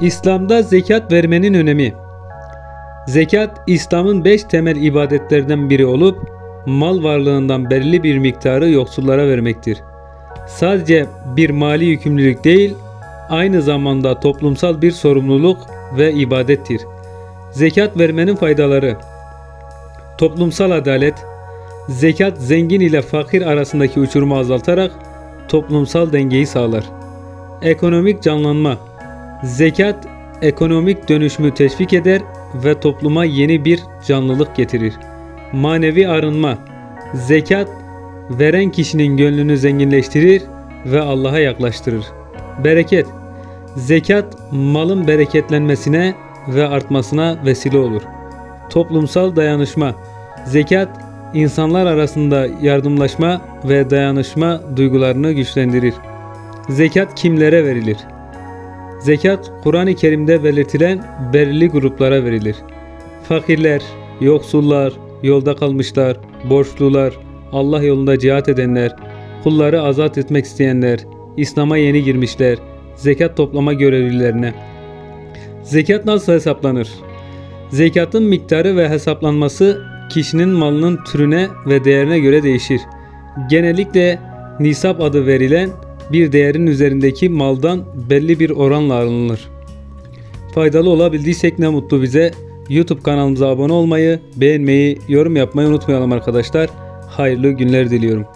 İslam'da zekat vermenin önemi. Zekat İslam'ın beş temel ibadetlerden biri olup mal varlığından belirli bir miktarı yoksullara vermektir. Sadece bir mali yükümlülük değil, aynı zamanda toplumsal bir sorumluluk ve ibadettir. Zekat vermenin faydaları Toplumsal adalet Zekat zengin ile fakir arasındaki uçurumu azaltarak toplumsal dengeyi sağlar. Ekonomik canlanma Zekat ekonomik dönüşümü teşvik eder ve topluma yeni bir canlılık getirir. Manevi arınma Zekat veren kişinin gönlünü zenginleştirir ve Allah'a yaklaştırır. Bereket Zekat malın bereketlenmesine ve artmasına vesile olur. Toplumsal dayanışma Zekat insanlar arasında yardımlaşma ve dayanışma duygularını güçlendirir. Zekat kimlere verilir? Zekat Kur'an-ı Kerim'de belirtilen belirli gruplara verilir. Fakirler, yoksullar, yolda kalmışlar, borçlular, Allah yolunda cihat edenler, kulları azat etmek isteyenler, İslam'a yeni girmişler, zekat toplama görevlilerine. Zekat nasıl hesaplanır? Zekatın miktarı ve hesaplanması kişinin malının türüne ve değerine göre değişir. Genellikle nisap adı verilen bir değerin üzerindeki maldan belli bir oranla alınır. Faydalı olabildiysek ne mutlu bize. YouTube kanalımıza abone olmayı, beğenmeyi, yorum yapmayı unutmayalım arkadaşlar. Hayırlı günler diliyorum.